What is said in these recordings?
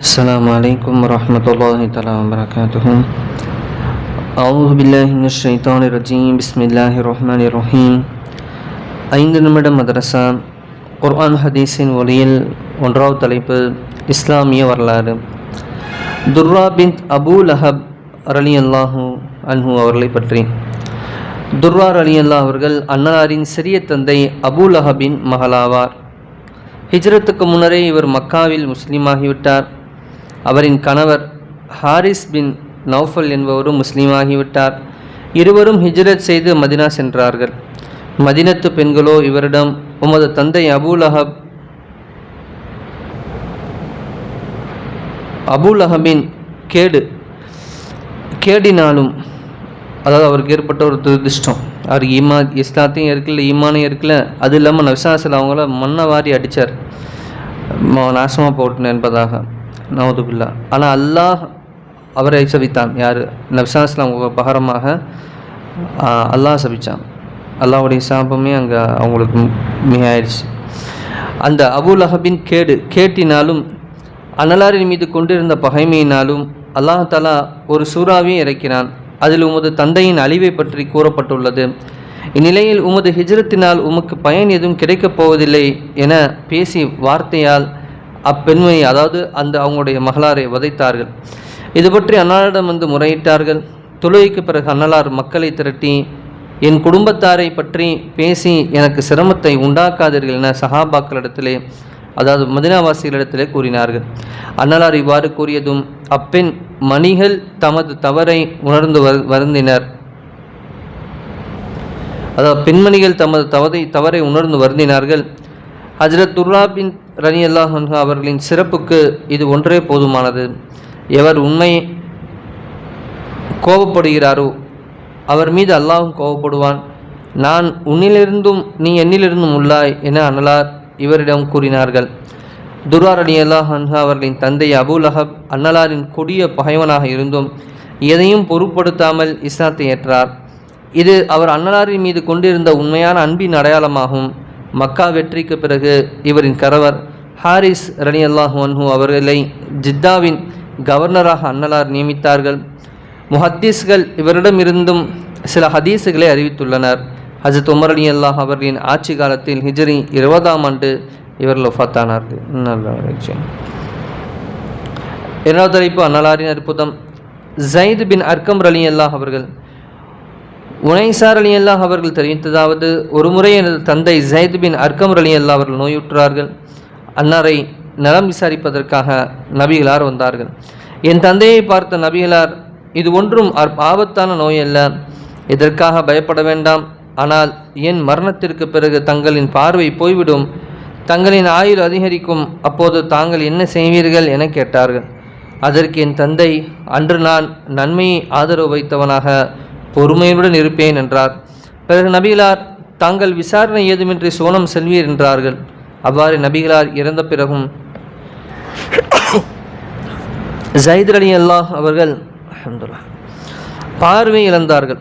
السلام عليكم ورحمة الله تعالى وبركاته أعوذ بالله من الشيطان الرجيم بسم الله الرحمن الرحيم ஐந்து நிமிட மதரசா குர்ஆன் ஹதீஸின் ஒளியில் ஒன்றாவது தலைப்பு இஸ்லாமிய வரலாறு துர்ரா பின் அபூ லஹப் ரலி அல்லாஹூ அன்ஹு அவர்களை பற்றி துர்ரா அலி அல்லாஹ் அவர்கள் அன்னாரின் சிறிய தந்தை அபூ லஹபின் மகளாவார் ஹிஜ்ரத்துக்கு முன்னரே இவர் மக்காவில் முஸ்லீமாகிவிட்டார் அவரின் கணவர் ஹாரிஸ் பின் நௌஃபல் என்பவரும் முஸ்லீமாகிவிட்டார். இருவரும் ஹிஜ்ரத் செய்து மதினா சென்றார்கள். மதினத்து பெண்களோ இவரிடம் உமது தந்தை அபூல் அஹப் அபுல் அஹபின் கேடு கேடினாலும் அதாவது அவருக்கு ஏற்பட்ட ஒரு துரதிர்ஷ்டம். அவர் ஈமா இஸ்லாத்தையும் இருக்கல ஈமானையும் இருக்கல அது இல்லாமல் நவிசாசில் அவங்கள மண்ணை வாரி அடித்தார் நாசமாக போட்டேன் என்பதாக. நவதுபில்லா. ஆனால் அல்லாஹ் அவரை சபித்தான். யார்? நபிசாஸ்லாம் பகரமாக அல்லாஹ் சபித்தான் அல்லாஹுடைய சாபமே அங்கே அவங்களுக்கு மிக ஆயிடுச்சு அந்த அபுல் அஹபின் கேடு கேட்டினாலும் அனலாரின் மீது கொண்டிருந்த பகைமையினாலும் அல்லாஹ் தலா ஒரு சூறாவையும் இறக்கினான் அதில் உமது தந்தையின் அழிவை பற்றி கூறப்பட்டுள்ளது. இந்நிலையில் உமது ஹிஜ்ரத்தினால் உமக்கு பயன் எதுவும் கிடைக்கப் போவதில்லை என பேசி வார்த்தையால் அப்பெண்மையை அதாவது அந்த அவங்களுடைய மகளாரை வதைத்தார்கள். இது பற்றி அன்னாரிடம் வந்து முறையிட்டார்கள். தொழுகைக்கு பிறகு அன்னலார் மக்களை திரட்டி என் குடும்பத்தாரை பற்றி பேசி எனக்கு சிரமத்தை உண்டாக்காதீர்கள் என சஹாபாக்களிடத்திலே அதாவது மதினாவாசிகளிடத்திலே கூறினார்கள். அன்னலார் இவ்வாறு கூறியதும் அப்பெண் மணிகள் தமது தவறை உணர்ந்து வருந்தினர். அதாவது பெண்மணிகள் தமது தவறை தவறை உணர்ந்து வருந்தினார்கள். ஹஜரத் துர்ரா பின் ரனி அல்லாஹ் அவர்களின் சிறப்புக்கு இது ஒன்றே போதுமானது. எவர் உண்மை கோபப்படுகிறாரோ அவர் மீது அல்லாஹும் கோபப்படுவான். நான் உன்னிலிருந்தும் நீ என்னிலிருந்தும் உள்ளாய் என அனலார் இவரிடம் கூறினார்கள். துர்வார் அலி அல்லாஹ் அவர்களின் தந்தை அபுல் அஹப் அன்னலாரின் கொடிய பகைவனாக இருந்தும் எதையும் பொருட்படுத்தாமல் இஸ்லாத்தை ஏற்றார். இது அவர் அன்னலாரின் மீது கொண்டிருந்த உண்மையான அன்பின் அடையாளமாகும். மக்கா வெற்றிக்கு பிறகு இவரின் கரவர் ஹாரிஸ் ரனி அல்லாஹ் அவர்களை ஜித்தாவின் கவர்னராக அன்னலார் நியமித்தார்கள். முஹத்தீஸ்கள் இவரிடமிருந்தும் சில ஹதீஸுகளை அறிவித்துள்ளனர். ஹஜத் உமர் அலி அல்லாஹ் அவர்களின் ஆட்சி காலத்தில் ஹிஜ்ரி இருபதாம் ஆண்டு இவர் லொஃபாத்தானார்கள் நல்ல விஷயம் இரண்டாவது தலைப்பு அன்னலாரின் அற்புதம். ஜயித் பின் அர்க்கம் அலி அல்லாஹ் அவர்கள். உனைசார் அலி அல்லாஹ் அவர்கள் தெரிவித்ததாவது ஒருமுறை எனது தந்தை ஜயத் பின் அர்க்கம் அலி அல்லா அவர்கள் நோயுற்றார்கள். அன்னாரை நலம் விசாரிப்பதற்காக நபிகளார் வந்தார்கள். என் தந்தையை பார்த்த நபிகளார் இது ஒன்றும் ஆபத்தான நோய் அல்ல. இதற்காக பயப்பட வேண்டாம். ஆனால் என் மரணத்திற்கு பிறகு தங்களின் பார்வை போய்விடும். தங்களின் ஆயுள் அதிகரிக்கும். அப்போது தாங்கள் என்ன செய்வீர்கள் என கேட்டார்கள். அதற்கு என் தந்தை அன்று நான் நன்மையை ஆதரவு வைத்தவனாக பொறுமையுடன் இருப்பேன் என்றார். பிறகு நபிகளார் தாங்கள் விசாரணை ஏதுமின்றி சோனம் செல்வீர் என்றார்கள். அவ்வாறு நபிகளார் இறந்த பிறகும் ஜைத் அலி அல்லாஹ் அவர்கள் பார்வை இழந்தார்கள்.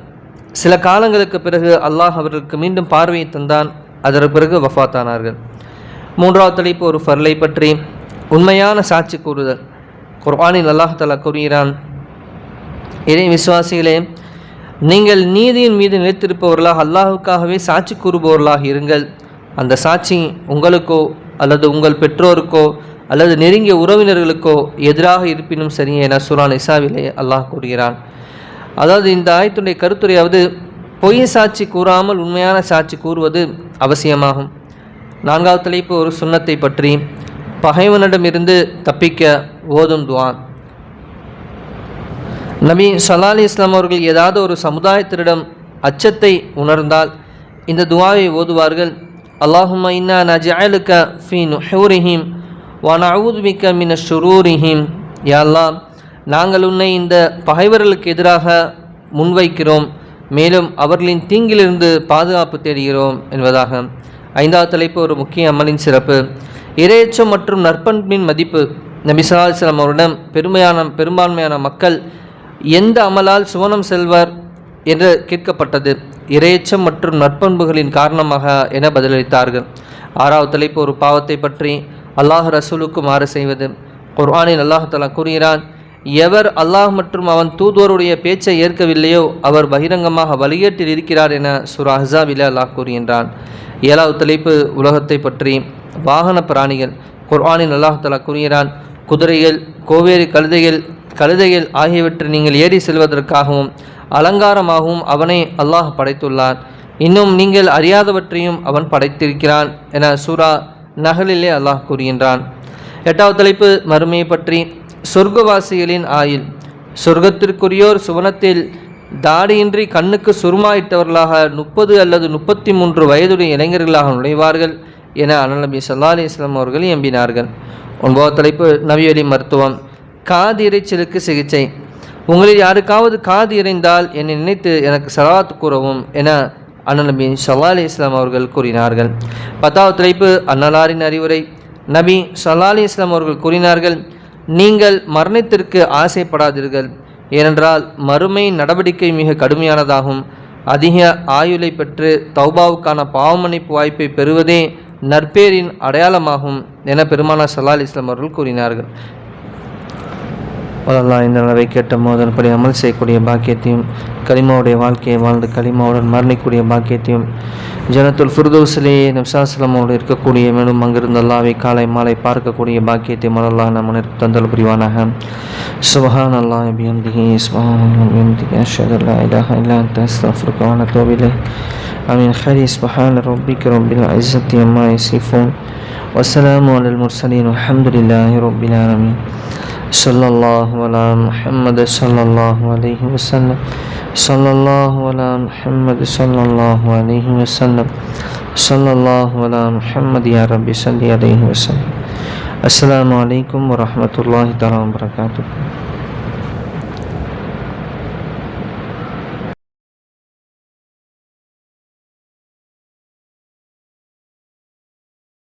சில காலங்களுக்கு பிறகு அல்லாஹ் அவர்களுக்கு மீண்டும் பார்வையை தந்தான். அதற்கு பிறகு வஃத்தானார்கள். மூன்றாவது தலைப்பு ஒரு ஃபர்லை பற்றி உண்மையான சாட்சி கூறுதல். குர்ஆனில் அல்லாஹ் தலா கூறுகிறான் இறை விசுவாசிகளே நீங்கள் நீதியின் மீது நிலைத்திருப்பவர்களாக அல்லாஹுக்காகவே சாட்சி கூறுபவர்களாக இருங்கள். அந்த சாட்சி உங்களுக்கோ அல்லது உங்கள் பெற்றோருக்கோ அல்லது நெருங்கிய உறவினர்களுக்கோ எதிராக இருப்பினும் சரி என சுரான் இசாவிலே அல்லாஹ் கூறுகிறான். அதாவது இந்த ஆயத்துடைய கருத்துரையாவது பொய் சாட்சி கூறாமல் உண்மையான சாட்சி கூறுவது அவசியமாகும். நான்காவது தலைப்பு ஒரு சுண்ணத்தை பற்றி பகைவனிடமிருந்து தப்பிக்க ஓதும் துவான் நபி சல்லா அலி இஸ்லாம் அவர்கள் ஏதாவது ஒரு சமுதாயத்தினிடம் அச்சத்தை உணர்ந்தால் இந்த துவாவை ஓதுவார்கள். اللهم إنا نجعلك في نحورهم ونعوذ بك من الشرورهم يا الله நாங்கள் உன்னை இந்த பகைவர்களுக்கு எதிராக முன்வைக்கிறோம். மேலும் அவர்களின் தீங்கிலிருந்து பாதுகாப்பு தேடுகிறோம் என்பதாக. ஐந்தாவது தலைப்பு ஒரு முக்கிய அம்மனின் சிறப்பு. இரையச்சம் மற்றும் நற்பண்பின் மதிப்பு. நபிசலாசலம் அவரிடம் பெருமையான பெரும்பான்மையான மக்கள் எந்த அமலால் சுவனம் செல்வர்? என்று கேட்கப்பட்டது. இரையச்சம் மற்றும் நற்பண்புகளின் காரணமாக என பதிலளித்தார்கள். ஆறாவது தலைப்பு ஒரு பாவத்தை பற்றி அல்லாஹ் ரசூலுக்கு மாறு செய்வது. குர்ஆனில் அல்லாஹ் கூறுகிறான் எவர் அல்லாஹ் மற்றும் அவன் தூதுவருடைய பேச்சை ஏற்கவில்லையோ அவர் பகிரங்கமாக வழிகேட்டில் இருக்கிறார் என சுரா அஹ்ஸாபிலே அல்லாஹ் கூறுகின்றான். ஏழாவது தலைப்பு உலகத்தை பற்றி வாகன பிராணிகள். குர்ஆனில் அல்லாஹ் கூறுகிறான் குதிரைகள் கோவேறு கழுதைகள் கழுதைகள் ஆகியவற்றை நீங்கள் ஏறி செல்வதற்காகவும் அலங்காரமாகவும் அவனை அல்லாஹ் படைத்துள்ளான். இன்னும் நீங்கள் அறியாதவற்றையும் அவன் படைத்திருக்கிறான் என சூரா நகலிலே அல்லாஹ் கூறுகின்றான். எட்டாவது தலைப்பு மறுமையை பற்றி. சொர்க்கவாசிகளின் ஆயுள். சொர்க்கத்திற்குரியோர் சுவனத்தில் தாடியின்றி கண்ணுக்கு சுருமாயிட்டவர்களாக முப்பது அல்லது முப்பத்தி மூன்று வயதுடைய இளைஞர்களாக நுழைவார்கள் என அனநபி சல்லா அலி இஸ்லாம் அவர்கள் எம்பினார்கள். ஒன்பதாவது தலைப்பு நவியலி மருத்துவம். காது இறைச்சலுக்கு சிகிச்சை. உங்களில் யாருக்காவது காது இறைந்தால் என்னை நினைத்து எனக்கு சலாத் கூறவும் என அண்ணன் நபி சல்லா அலி இஸ்லாம் அவர்கள் கூறினார்கள். பத்தாவது தலைப்பு அன்னலாரின் அறிவுரை. நபி சல்லா அலி இஸ்லாம் அவர்கள் கூறினார்கள் நீங்கள் மரணத்திற்கு ஆசைப்படாதீர்கள். ஏனென்றால் மறுமை நடவடிக்கை மிக கடுமையானதாகும். அதிக ஆயுளை பெற்று தௌபாவுக்கான பாவமன்னிப்பு வாய்ப்பை பெறுவதே நற்பேரின் அடையாளமாகும் என பெருமானா சல்லா அலி இஸ்லாம் அவர்கள் கூறினார்கள். வலல்லா இந்த அளவை கேட்ட மோதன்படி அமல் செய்யக்கூடிய பாக்கியத்தையும் கலிமாவுடைய வாழ்க்கையை வாழ்ந்து கலிமாவுடன் மரணிக்கூடிய பாக்கியத்தையும் ஜனத்துல் ஃபிர்தோஸ்லே நப்சாஸ்லமோடு இருக்கக்கூடிய மேலும் அங்கிருந்து அல்லாவை காலை மாலை பார்க்கக்கூடிய பாக்கியத்தையும் மலல்லா நம்ம தந்தல் புரிவானாக. சுபஹான் அல்லா அபியந்திகி சுபஹான் அஷதுல்லா இலாஹா இல்லா தஸ்தஃபுர்கான தோவிலை அமீன். ஹரி சுபஹான் ரப்பிக் ரப்பில் ஐசத்தி அம்மா இசிஃபோன் வசலாம் அலல் முர்சலீன் அலமதுல்லாஹி ரப்பில் ஆலமீன். صلى الله على محمد صلى الله عليه وسلم. صلى الله على محمد صلى الله عليه وسلم. صلى الله على محمد يا رب صل عليه وسلم. السلام عليكم ورحمة الله تعالى وبركاته.